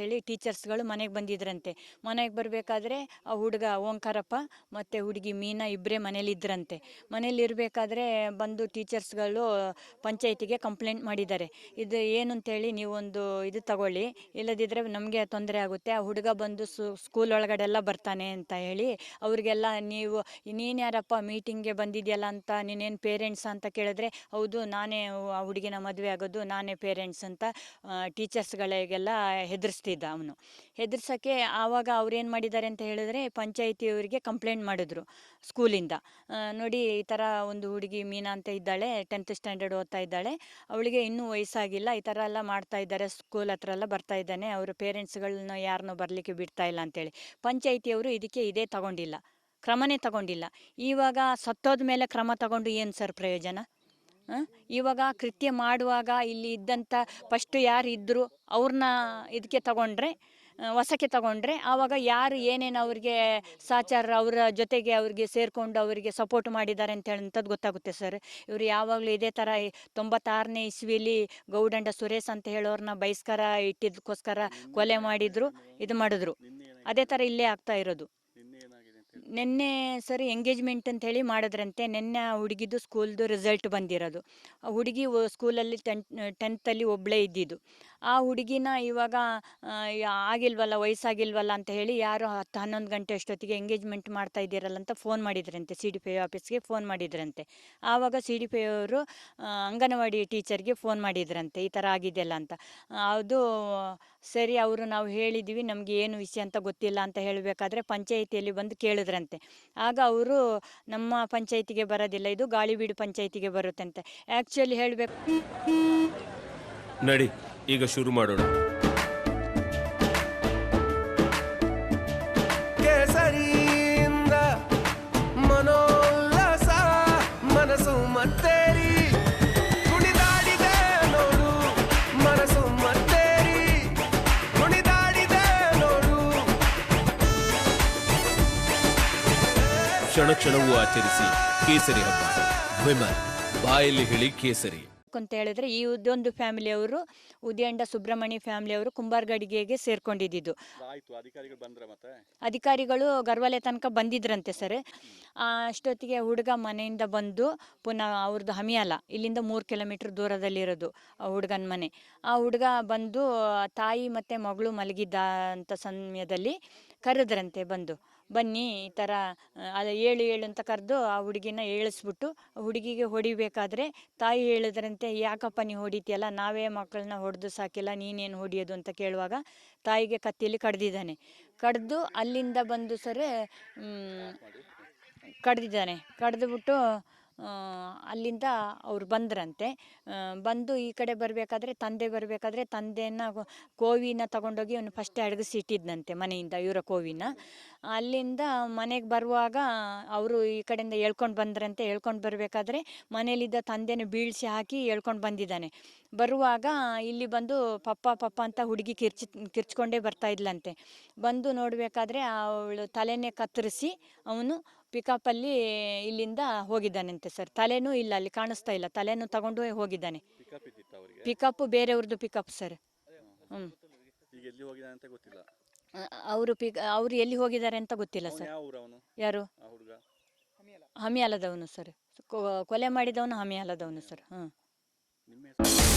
ಹೇಳಿ ಟೀಚರ್ಸ್ಗಳು ಮನೆಗೆ ಬಂದಿದ್ರಂತೆ. ಮನೆಗೆ ಬರಬೇಕಾದ್ರೆ ಆ ಹುಡುಗ ಓಂಕಾರಪ್ಪ ಮತ್ತು ಹುಡುಗಿ ಮೀನಾ ಇಬ್ಬರೇ ಮನೇಲಿದ್ದರಂತೆ ಮನೇಲಿರಬೇಕಾದ್ರೆ ಬಂದು ಟೀಚರ್ಸ್ಗಳು ಪಂಚಾಯತಿಗೆ ಕಂಪ್ಲೇಂಟ್ ಮಾಡಿದ್ದಾರೆ. ಇದು ಏನು ಅಂತೇಳಿ ನೀವೊಂದು ಇದು ತಗೊಳ್ಳಿ. ಇಲ್ಲದಿದ್ದರೆ ನಮಗೆ ತೊಂದರೆ ಆಗುತ್ತೆ. ಆ ಹುಡುಗ ಬಂದು ಸು ಸ್ಕೂಲ್ ಒಳಗಡೆ ಎಲ್ಲ ಬರ್ತಾನೆ ಅಂತ ಹೇಳಿ ಅವ್ರಿಗೆಲ್ಲ ನೀವು, ನೀನು ಯಾರಪ್ಪ ಮೀಟಿಂಗ್ಗೆ ಬಂದಿದೆಯಲ್ಲ ಅಂತ, ನೀನೇನು ಪೇರೆಂಟ್ಸ್ ಅಂತ ಕೇಳಿದ್ರೆ ಹೌದು, ನಾನೇ ಆ ಹುಡುಗಿನ ಮದುವೆ ಆಗೋದು, ನಾನೇ ಪೇರೆಂಟ್ಸ್ ಅಂತ ಟೀಚರ್ಸ್ಗಳಿಗೆಲ್ಲ ಹೆದರಿಸ್ತಿದ್ದ ಅವನು. ಹೆದರ್ಸೋಕ್ಕೆ ಆವಾಗ ಅವ್ರೇನು ಮಾಡಿದ್ದಾರೆ ಅಂತ ಹೇಳಿದ್ರೆ ಪಂಚಾಯಿತಿಯವರಿಗೆ ಕಂಪ್ಲೇಂಟ್ ಮಾಡಿದ್ರು ಸ್ಕೂಲಿಂದ. ನೋಡಿ ಈ ಥರ ಒಂದು ಹುಡುಗಿ ಮೀನಾ ಅಂತ ಇದ್ದಾಳೆ, ಟೆಂತ್ ಸ್ಟ್ಯಾಂಡರ್ಡ್ ಓದ್ತಾ ಇದ್ದಾಳೆ. ಅವಳಿಗೆ ಇನ್ನೂ ವಯಸ್ಸಾಗಿಲ್ಲ. ಈ ಥರ ಎಲ್ಲ ಮಾಡ್ತಾ ಇದ್ದಾರೆ, ಸ್ಕೂಲ್ ಹತ್ರ ಎಲ್ಲ ಬರ್ತಾ ಇದ್ದಾನೆ. ಅವ್ರ ಪೇರೆಂಟ್ಸ್ಗಳನ್ನ ಯಾರನ್ನೂ ಬರಲಿಕ್ಕೆ ಬಿಡ್ತಾ ಇಲ್ಲ ಅಂತೇಳಿ. ಪಂಚಾಯಿತಿಯವರು ಇದಕ್ಕೆ ಇದೇ ತಗೊಂಡಿಲ್ಲ. ಕ್ರಮನೇ ತಗೊಂಡಿಲ್ಲ. ಇವಾಗ ಸತ್ತೋದ ಮೇಲೆ ಕ್ರಮ ತಗೊಂಡು ಏನು ಸರ್ ಪ್ರಯೋಜನ? ಇವಾಗ ಕೃತ್ಯ ಮಾಡುವಾಗ ಇಲ್ಲಿ ಇದ್ದಂಥ ಫಸ್ಟ್ ಯಾರು ಇದ್ದರು ಅವ್ರನ್ನ ಇದಕ್ಕೆ ತಗೊಂಡ್ರೆ ವಸಕ್ಕೆ ತಗೊಂಡ್ರೆ ಆವಾಗ ಯಾರು ಏನೇನು ಅವ್ರಿಗೆ ಸಾಚಾರ ಅವರ ಜೊತೆಗೆ ಅವ್ರಿಗೆ ಸೇರಿಕೊಂಡು ಅವರಿಗೆ ಸಪೋರ್ಟ್ ಮಾಡಿದ್ದಾರೆ ಅಂತ ಹೇಳಂಥದ್ದು ಗೊತ್ತಾಗುತ್ತೆ ಸರ್ ಇವರು ಯಾವಾಗಲೂ ಇದೇ ಥರ ತೊಂಬತ್ತಾರನೇ ಇಸ್ವಿಲಿ ಗೌಡಂಡ ಸುರೇಶ್ ಅಂತ ಹೇಳೋರನ್ನ ಬಹಿಷ್ಕಾರ ಇಟ್ಟಿದ್ದಕ್ಕೋಸ್ಕರ ಕೊಲೆ ಮಾಡಿದ್ರು, ಇದು ಮಾಡಿದ್ರು. ಅದೇ ಥರ ಇಲ್ಲೇ ಆಗ್ತಾ ಇರೋದು. ನಿನ್ನೆ ಸರಿ ಎಂಗೇಜ್ಮೆಂಟ್ ಅಂತ ಹೇಳಿ ಮಾಡಿದ್ರಂತೆ. ನಿನ್ನೆ ಹುಡುಗಿದು ಸ್ಕೂಲ್ದು ರಿಸಲ್ಟ್ ಬಂದಿರೋದು. ಹುಡುಗಿ ಸ್ಕೂಲಲ್ಲಿ ಟೆನ್ ಟೆಂತಲ್ಲಿ ಒಬ್ಬಳೇ ಇದ್ದಿದ್ದು. ಆ ಹುಡುಗಿನ ಇವಾಗ ಆಗಿಲ್ವಲ್ಲ, ವಯಸ್ಸಾಗಿಲ್ವಲ್ಲ ಅಂತ ಹೇಳಿ ಯಾರು ಹತ್ತು, ಹನ್ನೊಂದು ಗಂಟೆ ಅಷ್ಟೊತ್ತಿಗೆ ಎಂಗೇಜ್ಮೆಂಟ್ ಮಾಡ್ತಾ ಇದ್ದೀರಲ್ಲ ಅಂತ ಫೋನ್ ಮಾಡಿದ್ರಂತೆ. ಸಿ ಡಿ ಪಿ ಆಫೀಸ್ಗೆ ಫೋನ್ ಮಾಡಿದ್ರಂತೆ. ಆವಾಗ ಸಿ ಡಿ ಪಿ ಅವರು ಅಂಗನವಾಡಿ ಟೀಚರ್ಗೆ ಫೋನ್ ಮಾಡಿದ್ರಂತೆ. ಈ ಥರ ಆಗಿದೆಯಲ್ಲ ಅಂತ. ಅದು ಸರಿ, ಅವರು ನಾವು ಹೇಳಿದ್ದೀವಿ, ನಮಗೆ ಏನು ವಿಷಯ ಅಂತ ಗೊತ್ತಿಲ್ಲ ಅಂತ ಹೇಳಬೇಕಾದ್ರೆ ಪಂಚಾಯಿತಿಯಲ್ಲಿ ಬಂದು ಕೇಳಿದ್ರಂತೆ. ಆಗ ಅವರು ನಮ್ಮ ಪಂಚಾಯಿತಿಗೆ ಬರೋದಿಲ್ಲ, ಇದು ಗಾಳಿಬೀಡು ಪಂಚಾಯಿತಿಗೆ ಬರುತ್ತಂತೆ. ಆ್ಯಕ್ಚುಲಿ ಹೇಳಬೇಕು. ನಡಿ, ಈಗ ಶುರು ಮಾಡೋಣ. ಕ್ಷಣ ಕ್ಷಣವೂ ಆಚರಿಸಿ ಕೇಸರಿ ಹಬ್ಬ. ವಿಮಲ್ ಬಾಯಲ್ಲಿ ಹೇಳಿ ಕೇಸರಿ. ಅಂತ ಹೇಳಿದ್ರೆ ಈ ಇದೊಂದು ಫ್ಯಾಮಿಲಿಯವರು ಉದಯಂಡ ಸುಬ್ರಹ್ಮಣ್ಯ ಫ್ಯಾಮಿಲಿಯವರು ಕುಂಬಾರ್ಗಡಿಗೆಗೆ ಸೇರ್ಕೊಂಡಿದ್ದು ಆಯ್ತು ಅಧಿಕಾರಿಗಳು ಬಂದ್ರ ಮತ್ತೆ? ಅಧಿಕಾರಿಗಳು ಗರ್ವಾಲೆ ತನಕ ಬಂದಿದ್ರಂತೆ ಸರ್. ಆ, ಅಷ್ಟೊತ್ತಿಗೆ ಹುಡುಗ ಮನೆಯಿಂದ ಬಂದು ಪುನಃ ಅವ್ರದ್ದು ಹಮಿಯಾಲ ಇಲ್ಲಿಂದ ಮೂರು ಕಿಲೋಮೀಟರ್ ದೂರದಲ್ಲಿರೋದು ಆ ಹುಡುಗನ ಮನೆ. ಆ ಹುಡುಗ ಬಂದು ತಾಯಿ ಮತ್ತೆ ಮಗಳು ಮಲಗಿದ್ದ ಅಂತ ಸಮಯದಲ್ಲಿ ಕರೆದ್ರಂತೆ ಬಂದು, ಬನ್ನಿ ಈ ಥರ ಅದು ಏಳು ಏಳು ಅಂತ ಕರೆದು ಆ ಹುಡುಗಿನ ಏಳಿಸ್ಬಿಟ್ಟು, ಹುಡುಗಿಗೆ ಹೊಡಿಬೇಕಾದ್ರೆ ತಾಯಿ ಹೇಳಿದ್ರಂತೆ, ಯಾಕಪ್ಪ ನೀ ಹೊಡಿತೀಯಲ್ಲ, ನಾವೇ ಮಕ್ಕಳನ್ನ ಹೊಡೆದು ಸಾಕಿಲ್ಲ, ನೀನೇನು ಹೊಡಿಯೋದು? ಅಂತ ಕೇಳುವಾಗ ತಾಯಿಗೆ ಕತ್ತಿಯಲ್ಲಿ ಕಡ್ದಿದ್ದಾನೆ. ಕಡ್ದು ಅಲ್ಲಿಂದ ಬಂದು ಸರ್ ಕಡ್ದಿದ್ದಾನೆ. ಕಡ್ದುಬಿಟ್ಟು ಅಲ್ಲಿಂದ ಅವ್ರು ಬಂದ್ರಂತೆ. ಬಂದು ಈ ಕಡೆ ಬರಬೇಕಾದ್ರೆ ತಂದೆ ಬರಬೇಕಾದ್ರೆ ತಂದೆನ ಕೋವಿನ ತಗೊಂಡೋಗಿ ಅವನು ಫಸ್ಟ್ ಅಡಗಿಸಿ ಇಟ್ಟಿದ್ದಂತೆ ಮನೆಯಿಂದ ಇವರ ಕೋವಿನ ಅಲ್ಲಿಂದ ಮನೆಗೆ ಬರುವಾಗ ಅವರು ಈ ಕಡೆಯಿಂದ ಹೇಳ್ಕೊಂಡು ಬಂದ್ರಂತೆ. ಹೇಳ್ಕೊಂಡು ಬರಬೇಕಾದ್ರೆ ಮನೇಲಿದ್ದ ತಂದೆನ ಬೀಳಿಸಿ ಹಾಕಿ ಹೇಳ್ಕೊಂಡು ಬಂದಿದ್ದಾನೆ. ಬರುವಾಗ ಇಲ್ಲಿ ಬಂದು ಪಪ್ಪ ಪಪ್ಪ ಅಂತ ಹುಡುಗಿ ಕಿರ್ಚಿ, ಕಿರ್ಚ್ಕೊಂಡೇ ಬರ್ತಾ ಇದ್ಲಂತೆ. ಬಂದು ನೋಡಬೇಕಾದ್ರೆ ಅವಳು ತಲೆನೇ ಕತ್ತರಿಸಿ ಅವನು ಪಿಕಪ್ಪಲ್ಲಿ ಇಲ್ಲಿಂದ ಹೋಗಿದ್ದಾನಂತೆ ಸರ್. ತಲೆನೂ ಇಲ್ಲ ಅಲ್ಲಿ ಕಾಣಿಸ್ತಾ ಇಲ್ಲ. ತಲೆನೂ ತಗೊಂಡು ಹೋಗಿದ್ದಾನೆ. ಪಿಕಪ್ ಬೇರೆಯವ್ರದ್ದು ಪಿಕಪ್ ಸರ್. ಹ್ಞೂ ಅವರು ಪಿಕ್ ಅವರು ಎಲ್ಲಿ ಹೋಗಿದ್ದಾರೆ ಅಂತ ಗೊತ್ತಿಲ್ಲ ಸರ್. ಯಾರು? ಹಮಿಯಾಲದವನು ಸರ್. ಕೊಲೆ ಮಾಡಿದವನು ಹಮಿಯಾಲದವನು ಸರ್. ಹ್ಞೂ ಹೆಸರು?